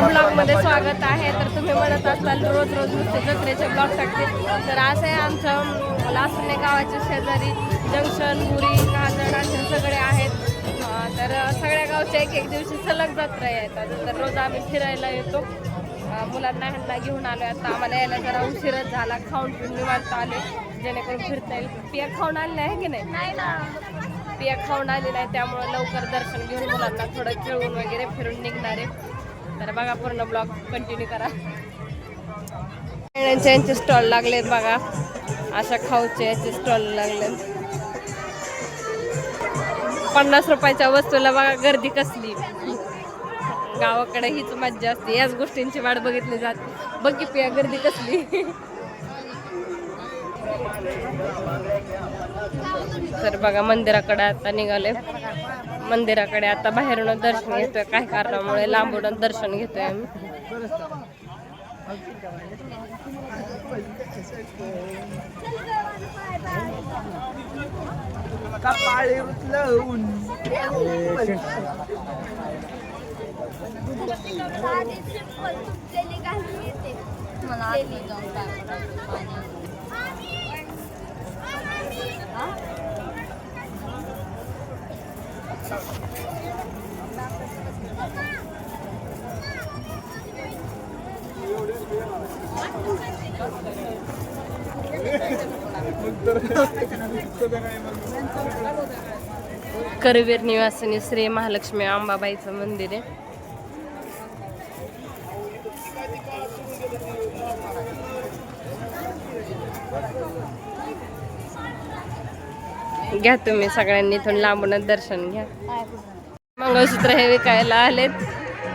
माझ्या ब्लॉगमध्ये स्वागत आहे. तर तुम्ही म्हणत असाल रोज रोज नुसते जत्रेचे ब्लॉग टाकते. तर असं आहे आमचं लासुने गावाच्या शेजारी जंक्शन बुरी काजळ असे सगळे आहेत. तर सगळ्या गावच्या एक एक दिवशी सलग जत्रा येतात. तर रोज आम्ही फिरायला येतो. मुलांना ह्यांना घेऊन आलो आता आम्हाला यायला जरा उशीरच झाला. खाऊन पिऊन निवांत आले जेणेकरून फिरता येईल. पिया खाऊन आणले आहे की नाही? पिया खाऊन आली नाही त्यामुळे लवकर दर्शन घेऊन मुलांना थोडं खेळून वगैरे फिरून निघणारे तर बघा पूर्ण ब्लॉग कंटिन्यू करा. खेळण्यांचे यांचे स्टॉल लागलेत बघा. अशा खाऊचे याचे स्टॉल लागले पन्नास रुपयाच्या वस्तूला बघा गर्दी कसली. गावाकडे हीच मज्जा असते. याच गोष्टींची वाट बघितली जाते. बघ की पिया गर्दी कसली. तर बघा मंदिराकडे आता निघाले. मंदिराकडे आता बाहेरून दर्शन घेतोय काय कारणामुळे लांबून दर्शन घेतोय आम्ही. करवीर निवासिनी श्री महालक्ष्मी अंबाबाईचं मंदिर आहे. घ्या तुम्ही सगळ्यांनी इथून लांबूनच दर्शन घ्या. मंगळसूत्र हे विकायला आलेत.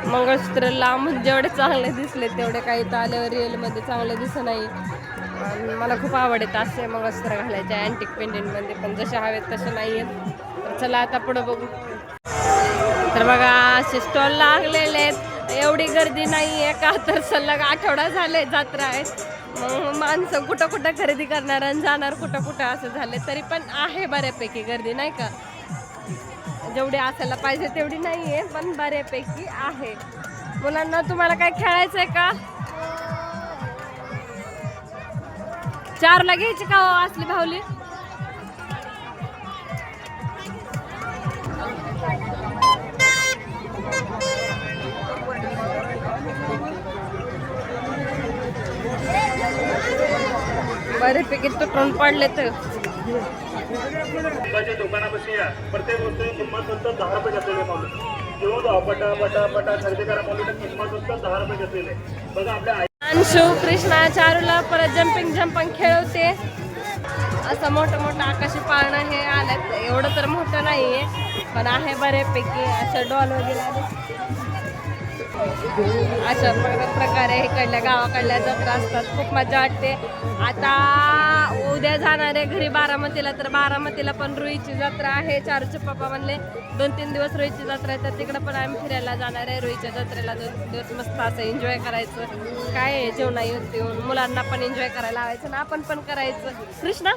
मंगळसूत्र लांब जेवढे चांगले दिसले तेवढे काही तर आल्यावर रिअलमध्ये चांगले दिसत नाही आणि मला खूप आवडत असे मंगळसूत्र घालायचे अँटिक पेंडेंटमध्ये पण जसे हवेत तसे नाही आहेत तर चला आता पुढं बघू. तर बघा असे स्टॉल लागलेले आहेत. एवढी गर्दी नाही आहे का? तर सलग आठवडा झाले जात्रा आहे मग माणसं कुठं कुठं खरेदी करणार आणि जाणार कुठं कुठं असं झाले तरी पण आहे बऱ्यापैकी गर्दी नाही का? जेवढी असायला पाहिजे तेवढी नाही आहे पण बऱ्यापैकी आहे. मुलांना तुम्हाला काय खेळायचं आहे का? चारला घ्यायची का हो, असली भावली? बऱ्यापैकी तुटून पडले तर फुलाच्या दुकानापाशी या. प्रत्येक वस्तू किंमत फक्त दहा रुपये घेतलेली माणूस किंवा पटा पटा पटा. खरेदी करा माणूस किंमत फक्त दहा रुपये घेतलेले बघा आपल्या अंशू कृष्णा चारूला परत जम्पिंग जम्पिंग खेळवते. असं मोठं मोठं आकाशी पाळणं हे आलं एवढं तर मोठं नाहीये पण आहे बऱ्यापैकी. असं डॉल वगैरे अशा प्रकारे इकडल्या गावाकडल्या जत्रा असतात. खूप मजा वाटते. आता उद्या जाणार आहे घरी बारामतीला तर बारामतीला पण रुईची जत्रा आहे. चारूचे पप्पा म्हणले दोन तीन दिवस रुईची जत्रा आहे तर तिकडं पण आम्ही फिरायला जाणार आहे. रुईच्या जत्रेला दोन तीन दिवस मस्त असं एन्जॉय करायचं. काय आहे जेवणा येऊन येऊन मुलांना पण एन्जॉय करायला लावायचं ना आपण पण करायचं. कृष्णा?